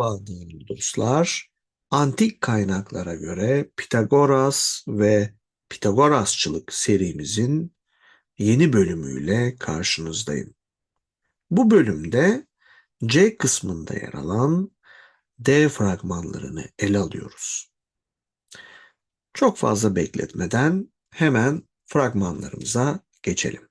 Merhaba dostlar. Antik kaynaklara göre Pitagoras ve Pitagorasçılık serimizin yeni bölümüyle karşınızdayım. Bu bölümde C kısmında yer alan D fragmanlarını ele alıyoruz. Çok fazla bekletmeden hemen fragmanlarımıza geçelim.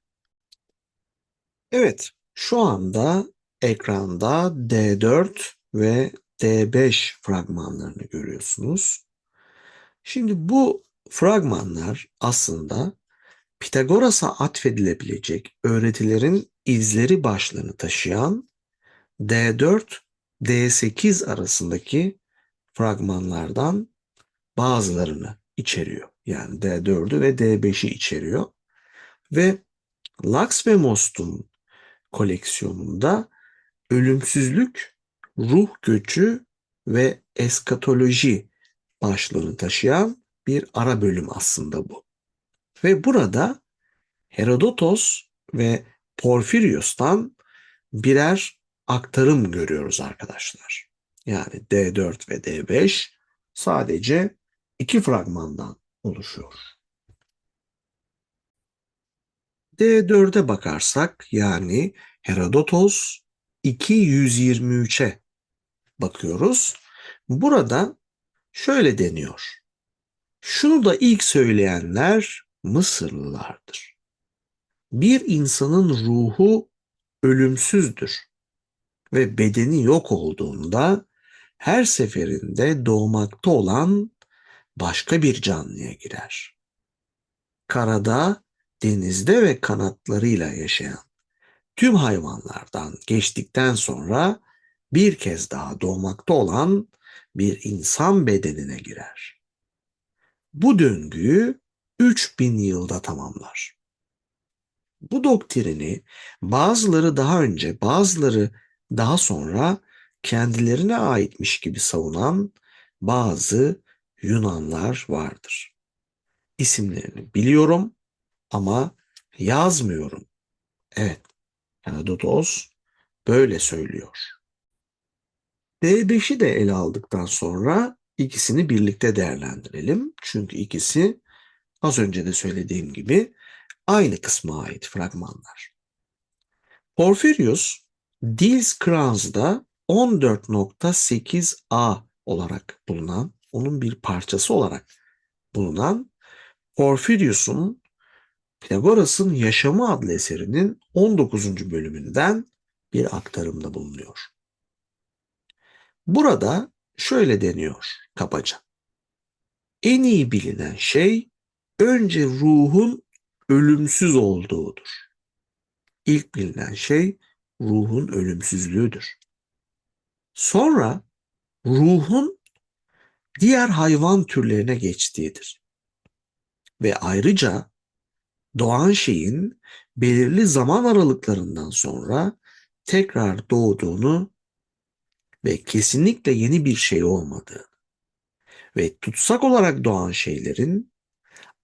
Evet, şu anda ekranda D4 ve D5 fragmanlarını görüyorsunuz. Şimdi bu fragmanlar aslında Pitagoras'a atfedilebilecek öğretilerin izleri başlığını taşıyan D4 D8 arasındaki fragmanlardan bazılarını içeriyor. Yani D4'ü ve D5'i içeriyor. Ve Lux ve Most'un koleksiyonunda ölümsüzlük, ruh göçü ve eskatoloji başlığını taşıyan bir ara bölüm aslında bu. Ve burada Herodotos ve Porfirios'tan birer aktarım görüyoruz arkadaşlar. Yani D4 ve D5 sadece iki fragmandan oluşuyor. D4'e bakarsak yani Herodotos 223'e bakıyoruz. Burada şöyle deniyor. Şunu da ilk söyleyenler Mısırlılardır. Bir insanın ruhu ölümsüzdür ve bedeni yok olduğunda her seferinde doğmakta olan başka bir canlıya girer. Karada, denizde ve kanatlarıyla yaşayan tüm hayvanlardan geçtikten sonra bir kez daha doğmakta olan bir insan bedenine girer. Bu döngüyü 3000 yılda tamamlar. Bu doktrini bazıları daha önce, bazıları daha sonra kendilerine aitmiş gibi savunan bazı Yunanlar vardır. İsimlerini biliyorum ama yazmıyorum. Evet, Herodotos böyle söylüyor. D5'i de ele aldıktan sonra ikisini birlikte değerlendirelim. Çünkü ikisi az önce de söylediğim gibi aynı kısma ait fragmanlar. Porphyrius, Dils Kranz'da 14.8a olarak bulunan, onun bir parçası olarak bulunan Porphyrius'un Pitagoras'ın Yaşamı adlı eserinin 19. bölümünden bir aktarımda bulunuyor. Burada şöyle deniyor kabaca. En iyi bilinen şey önce ruhun ölümsüz olduğudur. İlk bilinen şey ruhun ölümsüzlüğüdür. Sonra ruhun diğer hayvan türlerine geçtiğidir. Ve ayrıca doğan şeyin belirli zaman aralıklarından sonra tekrar doğduğunu ve kesinlikle yeni bir şey olmadığı ve tutsak olarak doğan şeylerin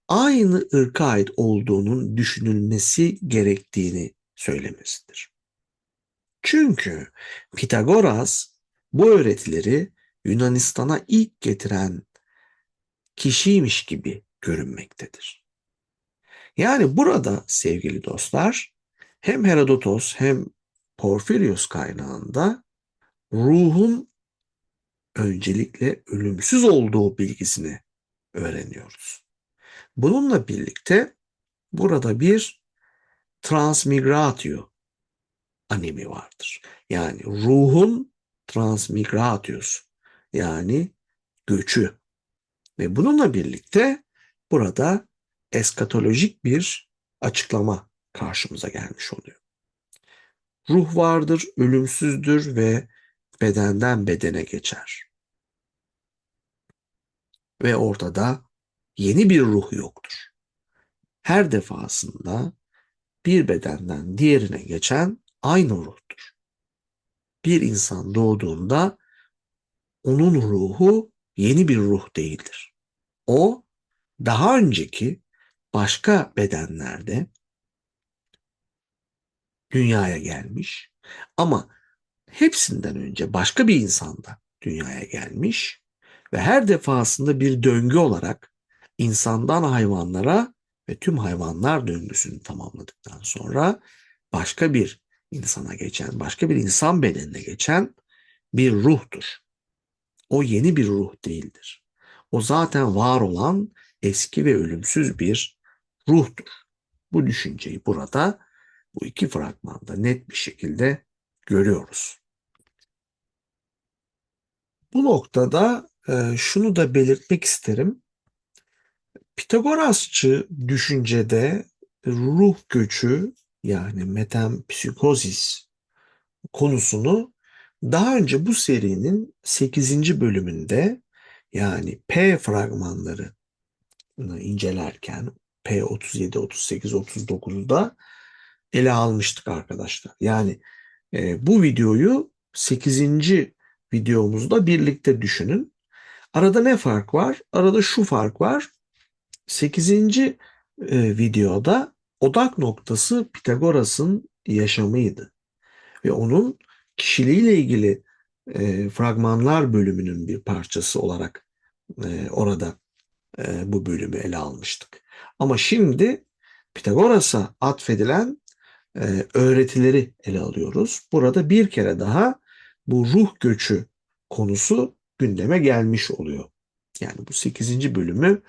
aynı ırka ait olduğunun düşünülmesi gerektiğini söylemesidir. Çünkü Pitagoras bu öğretileri Yunanistan'a ilk getiren kişiymiş gibi görünmektedir. Yani burada sevgili dostlar hem Herodotos hem Porfirios kaynağında ruhun öncelikle ölümsüz olduğu bilgisini öğreniyoruz. Bununla birlikte burada bir transmigratio animi vardır. Yani ruhun transmigratius yani göçü. Ve bununla birlikte burada eskatolojik bir açıklama karşımıza gelmiş oluyor. Ruh vardır, ölümsüzdür ve bedenden bedene geçer. Ve ortada yeni bir ruh yoktur. Her defasında bir bedenden diğerine geçen aynı ruhtur. Bir insan doğduğunda onun ruhu yeni bir ruh değildir. O daha önceki başka bedenlerde dünyaya gelmiş ama hepsinden önce başka bir insanda dünyaya gelmiş ve her defasında bir döngü olarak insandan hayvanlara ve tüm hayvanlar döngüsünü tamamladıktan sonra başka bir insana geçen, başka bir insan bedenine geçen bir ruhtur. O yeni bir ruh değildir. O zaten var olan eski ve ölümsüz bir ruhtur. Bu düşünceyi burada bu iki fragmanda net bir şekilde görüyoruz. Bu noktada e, şunu da belirtmek isterim. Pitagorasçı düşüncede ruh göçü yani metempsikozis konusunu daha önce bu serinin 8. bölümünde yani P fragmanları incelerken P 37, 38, 39'da ele almıştık arkadaşlar. Yani e, bu videoyu 8. videomuzda birlikte düşünün. Arada ne fark var? Arada şu fark var. 8. E, videoda odak noktası Pitagoras'ın yaşamıydı. Ve onun kişiliğiyle ilgili e, fragmanlar bölümünün bir parçası olarak e, orada e, bu bölümü ele almıştık. Ama şimdi Pitagoras'a atfedilen e, öğretileri ele alıyoruz. Burada bir kere daha bu ruh göçü konusu gündeme gelmiş oluyor. Yani bu 8. bölümü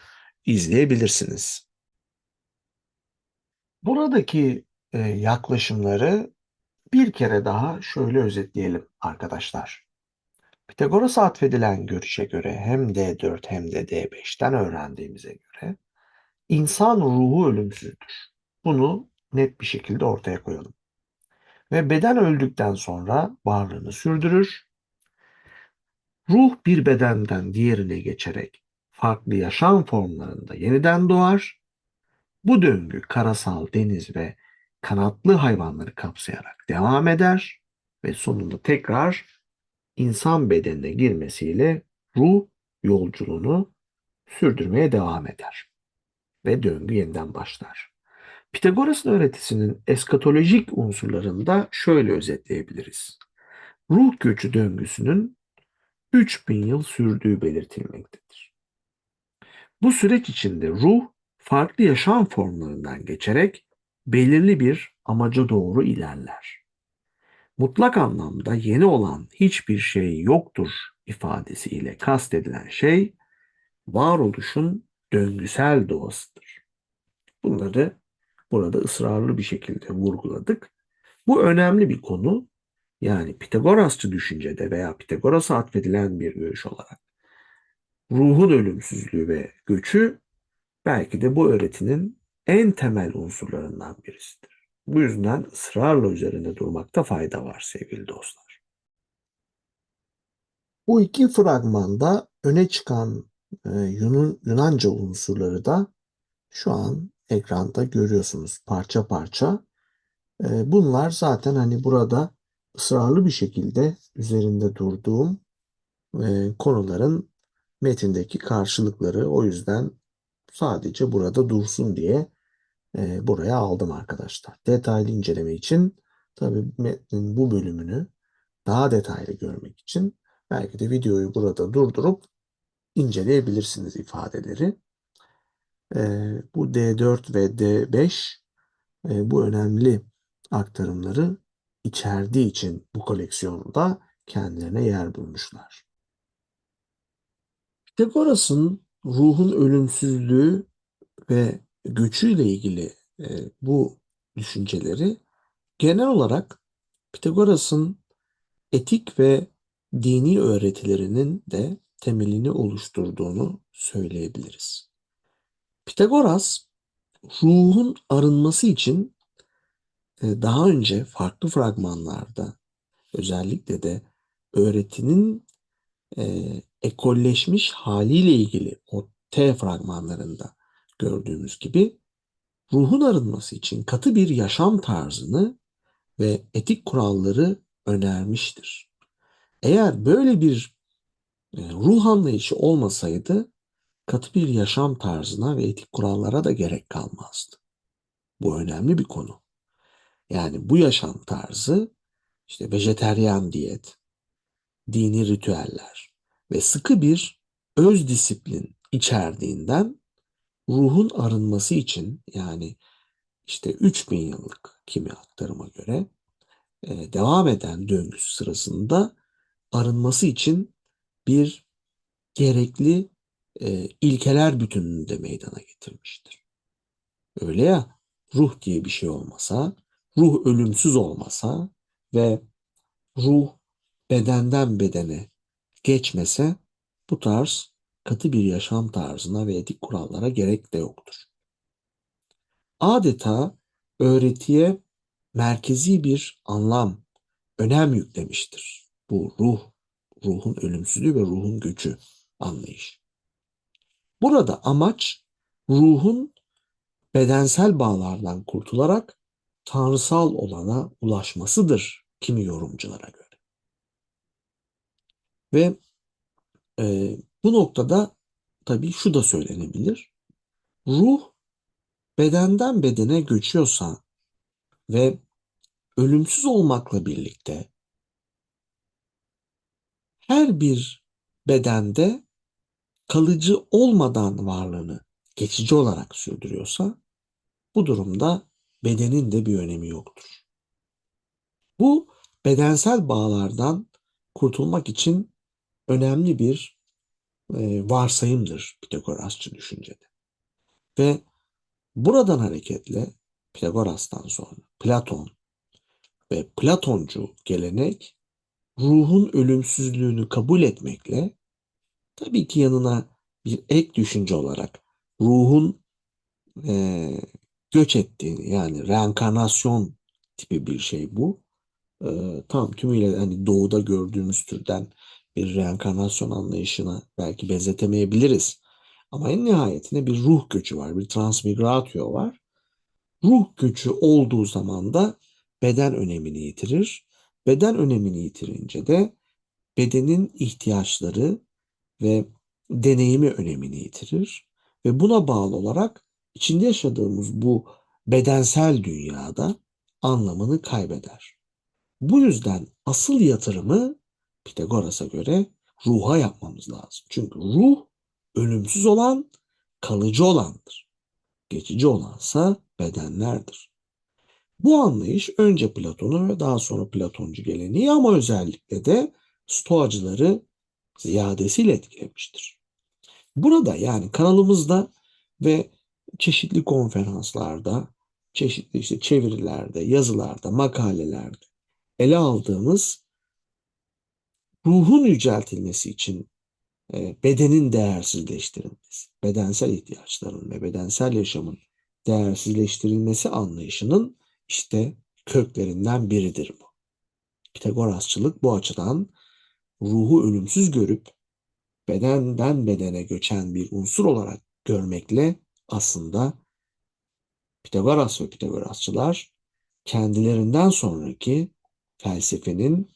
izleyebilirsiniz. Buradaki e, yaklaşımları bir kere daha şöyle özetleyelim arkadaşlar. Pitagoras'a atfedilen görüşe göre hem D4 hem de D5'ten öğrendiğimize göre insan ruhu ölümsüzdür. Bunu net bir şekilde ortaya koyalım. Ve beden öldükten sonra varlığını sürdürür. Ruh bir bedenden diğerine geçerek farklı yaşam formlarında yeniden doğar. Bu döngü karasal, deniz ve kanatlı hayvanları kapsayarak devam eder ve sonunda tekrar insan bedenine girmesiyle ruh yolculuğunu sürdürmeye devam eder ve döngü yeniden başlar. Pitagoras'ın öğretisinin eskatolojik unsurlarını da şöyle özetleyebiliriz. Ruh göçü döngüsünün 3000 yıl sürdüğü belirtilmektedir. Bu süreç içinde ruh farklı yaşam formlarından geçerek belirli bir amaca doğru ilerler. Mutlak anlamda yeni olan hiçbir şey yoktur ifadesiyle kastedilen şey varoluşun döngüsel doğasıdır. Bunları burada ısrarlı bir şekilde vurguladık. Bu önemli bir konu. Yani Pitagorasçı düşüncede veya Pitagoras'a atfedilen bir görüş olarak ruhun ölümsüzlüğü ve göçü belki de bu öğretinin en temel unsurlarından birisidir. Bu yüzden ısrarla üzerinde durmakta fayda var sevgili dostlar. Bu iki fragmanda öne çıkan e, Yunan, Yunanca unsurları da şu an ekranda görüyorsunuz parça parça. E, bunlar zaten hani burada ısrarlı bir şekilde üzerinde durduğum e, konuların metindeki karşılıkları. O yüzden sadece burada dursun diye e, buraya aldım arkadaşlar. Detaylı inceleme için tabii metnin bu bölümünü daha detaylı görmek için belki de videoyu burada durdurup inceleyebilirsiniz ifadeleri. E, bu D4 ve D5 e, bu önemli aktarımları içerdiği için bu koleksiyonda kendilerine yer bulmuşlar. Pitagoras'ın ruhun ölümsüzlüğü ve göçüyle ilgili e, bu düşünceleri genel olarak Pitagoras'ın etik ve dini öğretilerinin de temelini oluşturduğunu söyleyebiliriz. Pitagoras ruhun arınması için e, daha önce farklı fragmanlarda özellikle de öğretinin e, ekolleşmiş haliyle ilgili o T fragmanlarında gördüğümüz gibi ruhun arınması için katı bir yaşam tarzını ve etik kuralları önermiştir. Eğer böyle bir e, ruh anlayışı olmasaydı katı bir yaşam tarzına ve etik kurallara da gerek kalmazdı. Bu önemli bir konu. Yani bu yaşam tarzı işte vejeteryan diyet, dini ritüeller ve sıkı bir öz disiplin içerdiğinden ruhun arınması için yani işte 3000 yıllık kimi aktarıma göre e, devam eden döngüsü sırasında arınması için bir gerekli e, ilkeler bütününü de meydana getirmiştir. Öyle ya ruh diye bir şey olmasa, ruh ölümsüz olmasa ve ruh bedenden bedene geçmese bu tarz katı bir yaşam tarzına ve etik kurallara gerek de yoktur. Adeta öğretiye merkezi bir anlam, önem yüklemiştir. Bu ruh, ruhun ölümsüzlüğü ve ruhun göçü anlayış. Burada amaç ruhun bedensel bağlardan kurtularak tanrısal olana ulaşmasıdır kimi yorumculara göre. Ve e, bu noktada tabii şu da söylenebilir. Ruh bedenden bedene göçüyorsa ve ölümsüz olmakla birlikte her bir bedende kalıcı olmadan varlığını geçici olarak sürdürüyorsa bu durumda bedenin de bir önemi yoktur. Bu bedensel bağlardan kurtulmak için önemli bir e, varsayımdır Pitagorasçı düşüncede. Ve buradan hareketle Pitagoras'tan sonra Platon ve Platoncu gelenek ruhun ölümsüzlüğünü kabul etmekle tabii ki yanına bir ek düşünce olarak ruhun e, göç ettiğini yani reenkarnasyon tipi bir şey bu. E, tam tümüyle hani doğuda gördüğümüz türden bir reenkarnasyon anlayışına belki benzetemeyebiliriz. Ama en nihayetinde bir ruh göçü var, bir transmigratio var. Ruh göçü olduğu zaman da beden önemini yitirir. Beden önemini yitirince de bedenin ihtiyaçları ve deneyimi önemini yitirir. Ve buna bağlı olarak içinde yaşadığımız bu bedensel dünyada anlamını kaybeder. Bu yüzden asıl yatırımı Pitagoras'a göre ruha yapmamız lazım. Çünkü ruh ölümsüz olan kalıcı olandır. Geçici olansa bedenlerdir. Bu anlayış önce Platon'u ve daha sonra Platoncu geleneği ama özellikle de Stoacıları ziyadesiyle etkilemiştir. Burada yani kanalımızda ve çeşitli konferanslarda, çeşitli işte çevirilerde, yazılarda, makalelerde ele aldığımız ruhun yüceltilmesi için e, bedenin değersizleştirilmesi, bedensel ihtiyaçların ve bedensel yaşamın değersizleştirilmesi anlayışının işte köklerinden biridir bu. Pitagorasçılık bu açıdan ruhu ölümsüz görüp bedenden bedene göçen bir unsur olarak görmekle aslında Pitagoras ve Pitagorasçılar kendilerinden sonraki felsefenin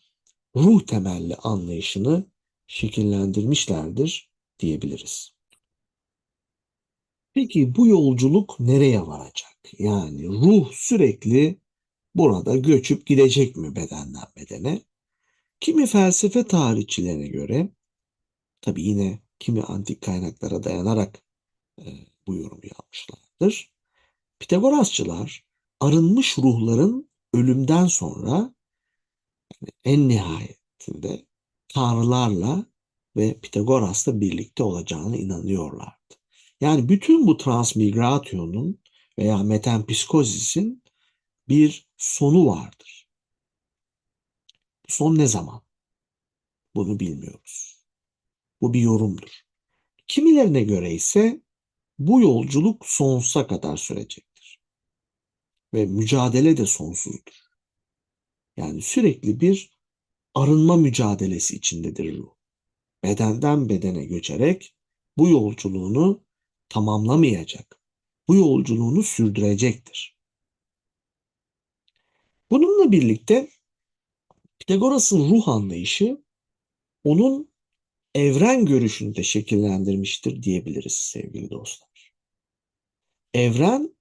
ruh temelli anlayışını şekillendirmişlerdir diyebiliriz. Peki bu yolculuk nereye varacak? Yani ruh sürekli burada göçüp gidecek mi bedenden bedene? Kimi felsefe tarihçilerine göre tabi yine kimi antik kaynaklara dayanarak e, bu yorumu yapmışlardır. Pitagorasçılar arınmış ruhların ölümden sonra en nihayetinde tanrılarla ve Pitagoras'la birlikte olacağını inanıyorlardı. Yani bütün bu transmigrasyonun veya metempsikozis'in bir sonu vardır. Son ne zaman? Bunu bilmiyoruz. Bu bir yorumdur. Kimilerine göre ise bu yolculuk sonsuza kadar sürecektir. Ve mücadele de sonsuzdur. Yani sürekli bir arınma mücadelesi içindedir ruh. Bedenden bedene göçerek bu yolculuğunu tamamlamayacak. Bu yolculuğunu sürdürecektir. Bununla birlikte Pitagoras'ın ruh anlayışı onun evren görüşünü de şekillendirmiştir diyebiliriz sevgili dostlar. Evren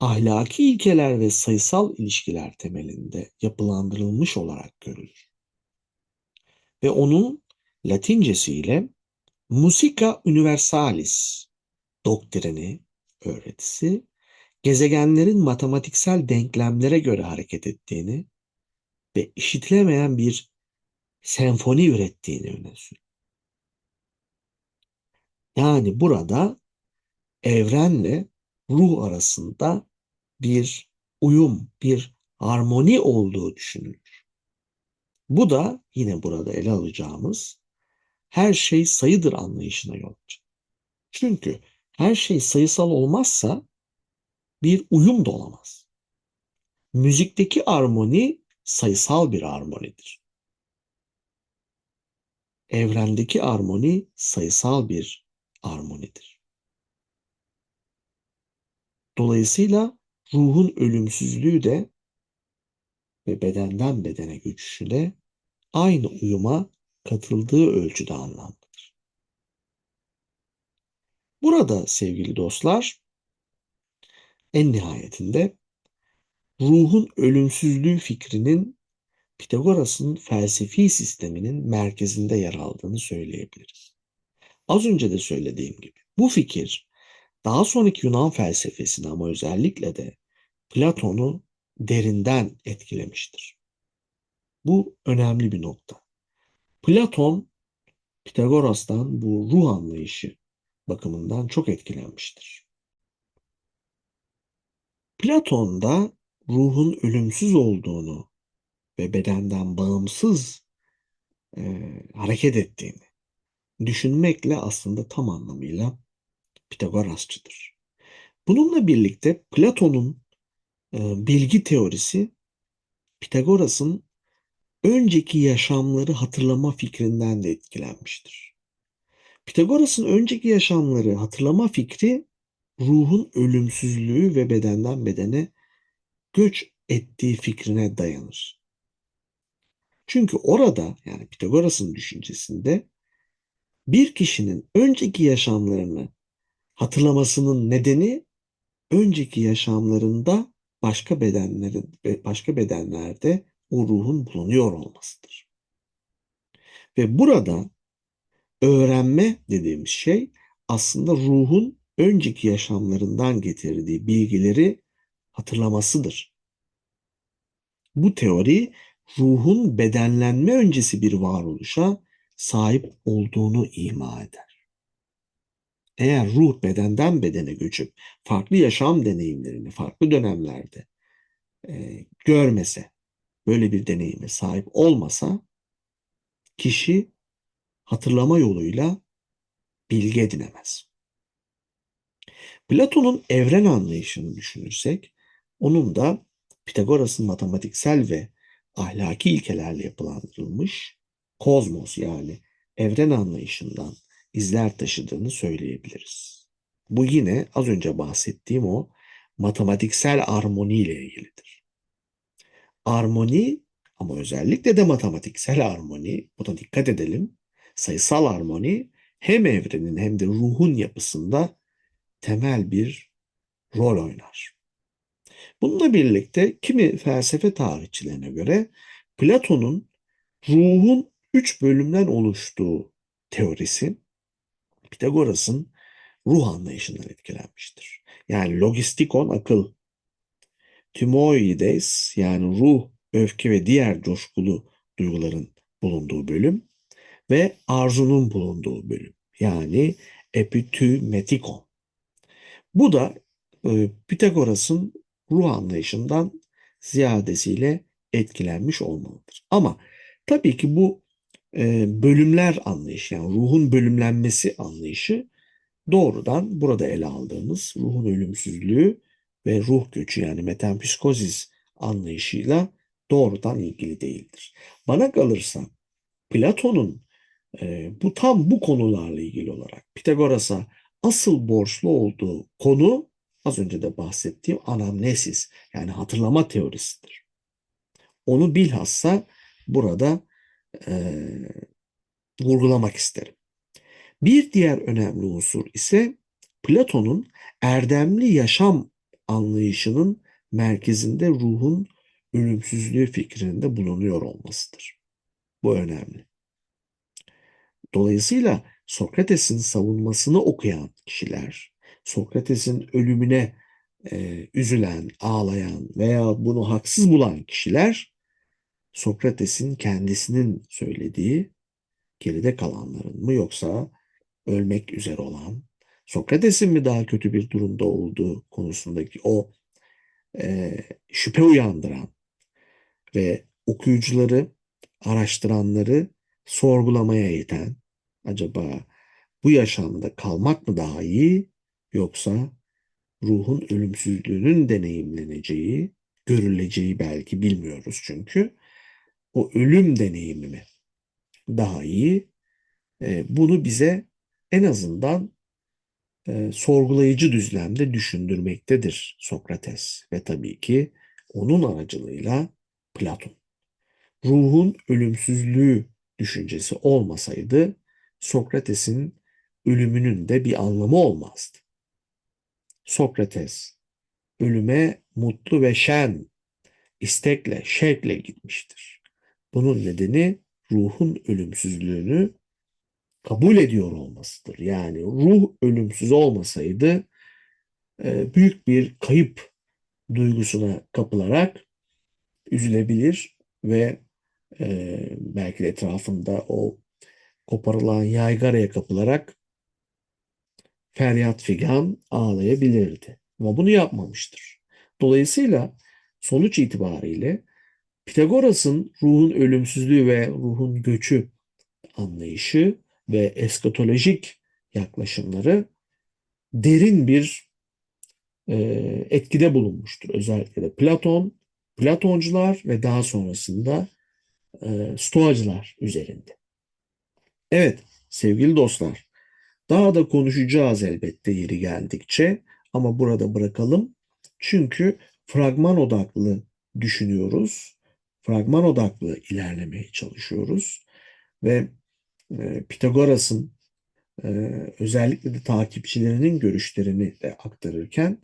ahlaki ilkeler ve sayısal ilişkiler temelinde yapılandırılmış olarak görülür. ve onun Latincesiyle Musica Universalis doktrini, öğretisi, gezegenlerin matematiksel denklemlere göre hareket ettiğini ve işitilemeyen bir senfoni ürettiğini öne sürüyor. Yani burada evrenle ruh arasında bir uyum, bir harmoni olduğu düşünülür. Bu da yine burada ele alacağımız her şey sayıdır anlayışına yol açar. Çünkü her şey sayısal olmazsa bir uyum da olamaz. Müzikteki armoni sayısal bir armonidir. Evrendeki armoni sayısal bir armonidir. Dolayısıyla ruhun ölümsüzlüğü de ve bedenden bedene göçüşü de aynı uyuma katıldığı ölçüde anlamlıdır. Burada sevgili dostlar en nihayetinde ruhun ölümsüzlüğü fikrinin Pitagoras'ın felsefi sisteminin merkezinde yer aldığını söyleyebiliriz. Az önce de söylediğim gibi bu fikir daha sonraki Yunan felsefesini ama özellikle de Platon'u derinden etkilemiştir. Bu önemli bir nokta. Platon Pitagoras'tan bu ruh anlayışı bakımından çok etkilenmiştir. Platon'da ruhun ölümsüz olduğunu ve bedenden bağımsız e, hareket ettiğini düşünmekle aslında tam anlamıyla Pitagorasçıdır. Bununla birlikte Platon'un e, bilgi teorisi Pitagoras'ın önceki yaşamları hatırlama fikrinden de etkilenmiştir. Pitagoras'ın önceki yaşamları hatırlama fikri ruhun ölümsüzlüğü ve bedenden bedene göç ettiği fikrine dayanır. Çünkü orada yani Pitagoras'ın düşüncesinde bir kişinin önceki yaşamlarını hatırlamasının nedeni önceki yaşamlarında başka bedenlerin başka bedenlerde o ruhun bulunuyor olmasıdır. Ve burada öğrenme dediğimiz şey aslında ruhun önceki yaşamlarından getirdiği bilgileri hatırlamasıdır. Bu teori ruhun bedenlenme öncesi bir varoluşa sahip olduğunu ima eder. Eğer ruh bedenden bedene göçüp farklı yaşam deneyimlerini farklı dönemlerde e, görmese, böyle bir deneyime sahip olmasa kişi hatırlama yoluyla bilgi edinemez. Platon'un evren anlayışını düşünürsek onun da Pitagoras'ın matematiksel ve ahlaki ilkelerle yapılandırılmış kozmos yani evren anlayışından izler taşıdığını söyleyebiliriz. Bu yine az önce bahsettiğim o matematiksel armoni ile ilgilidir. Armoni ama özellikle de matematiksel armoni, buna dikkat edelim. Sayısal armoni hem evrenin hem de ruhun yapısında temel bir rol oynar. Bununla birlikte kimi felsefe tarihçilerine göre Platon'un ruhun üç bölümden oluştuğu teorisi Pitagoras'ın ruh anlayışından etkilenmiştir. Yani logistikon akıl, timoides yani ruh, öfke ve diğer coşkulu duyguların bulunduğu bölüm ve arzunun bulunduğu bölüm. Yani epitümetikon. Bu da e, Pitagoras'ın ruh anlayışından ziyadesiyle etkilenmiş olmalıdır. Ama tabii ki bu e, bölümler anlayışı yani ruhun bölümlenmesi anlayışı doğrudan burada ele aldığımız ruhun ölümsüzlüğü ve ruh göçü yani metempsikozis anlayışıyla doğrudan ilgili değildir. Bana kalırsa Platon'un e, bu tam bu konularla ilgili olarak Pitagoras'a asıl borçlu olduğu konu az önce de bahsettiğim anamnesis yani hatırlama teorisidir. Onu bilhassa burada e, vurgulamak isterim. Bir diğer önemli unsur ise Platon'un erdemli yaşam anlayışının merkezinde ruhun ölümsüzlüğü fikrinde bulunuyor olmasıdır. Bu önemli. Dolayısıyla Sokrates'in savunmasını okuyan kişiler, Sokrates'in ölümüne e, üzülen, ağlayan veya bunu haksız bulan kişiler Sokrates'in kendisinin söylediği geride kalanların mı yoksa ölmek üzere olan Sokrates'in mi daha kötü bir durumda olduğu konusundaki o e, şüphe uyandıran ve okuyucuları, araştıranları sorgulamaya iten acaba bu yaşamda kalmak mı daha iyi yoksa ruhun ölümsüzlüğünün deneyimleneceği, görüleceği belki bilmiyoruz çünkü o ölüm deneyimi mi daha iyi? E, bunu bize en azından e, sorgulayıcı düzlemde düşündürmektedir Sokrates ve tabii ki onun aracılığıyla Platon. Ruhun ölümsüzlüğü düşüncesi olmasaydı Sokrates'in ölümünün de bir anlamı olmazdı. Sokrates ölüme mutlu ve şen, istekle, şevkle gitmiştir. Bunun nedeni ruhun ölümsüzlüğünü kabul ediyor olmasıdır. Yani ruh ölümsüz olmasaydı e, büyük bir kayıp duygusuna kapılarak üzülebilir ve e, belki de etrafında o koparılan yaygaraya kapılarak feryat figan ağlayabilirdi. Ama bunu yapmamıştır. Dolayısıyla sonuç itibariyle Pitagoras'ın ruhun ölümsüzlüğü ve ruhun göçü anlayışı ve eskatolojik yaklaşımları derin bir e, etkide bulunmuştur. Özellikle de Platon, Platoncular ve daha sonrasında e, Stoacılar üzerinde. Evet sevgili dostlar, daha da konuşacağız elbette yeri geldikçe ama burada bırakalım. Çünkü fragman odaklı düşünüyoruz. Fragman odaklı ilerlemeye çalışıyoruz. Ve e, Pitagoras'ın e, özellikle de takipçilerinin görüşlerini de aktarırken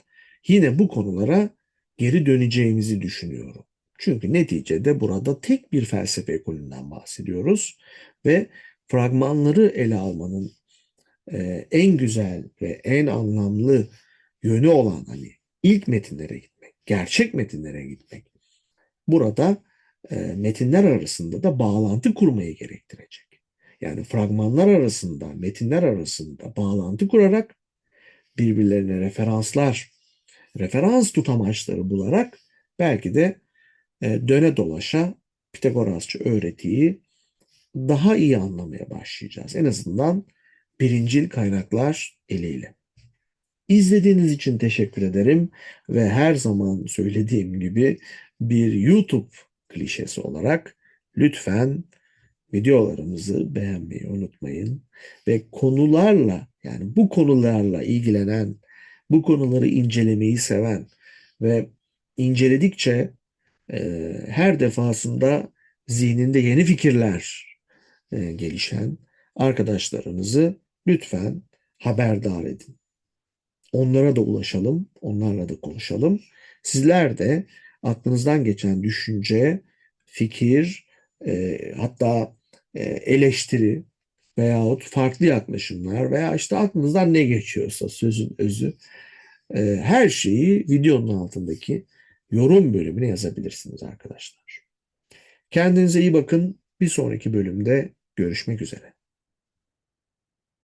yine bu konulara geri döneceğimizi düşünüyorum. Çünkü neticede burada tek bir felsefe ekolünden bahsediyoruz ve fragmanları ele almanın e, en güzel ve en anlamlı yönü olan hani ilk metinlere gitmek, gerçek metinlere gitmek. Burada e, metinler arasında da bağlantı kurmayı gerektirecek. Yani fragmanlar arasında, metinler arasında bağlantı kurarak birbirlerine referanslar, referans tutamaçları bularak belki de e, döne dolaşa Pitagorasçı öğretiyi daha iyi anlamaya başlayacağız. En azından birincil kaynaklar eliyle. İzlediğiniz için teşekkür ederim ve her zaman söylediğim gibi bir YouTube klişesi olarak lütfen videolarımızı beğenmeyi unutmayın ve konularla yani bu konularla ilgilenen, bu konuları incelemeyi seven ve inceledikçe e, her defasında zihninde yeni fikirler e, gelişen arkadaşlarınızı lütfen haberdar edin. Onlara da ulaşalım, onlarla da konuşalım. Sizler de aklınızdan geçen düşünce, fikir, e, hatta e, eleştiri veyahut farklı yaklaşımlar veya işte aklınızdan ne geçiyorsa sözün özü e, her şeyi videonun altındaki yorum bölümüne yazabilirsiniz arkadaşlar. Kendinize iyi bakın. Bir sonraki bölümde görüşmek üzere.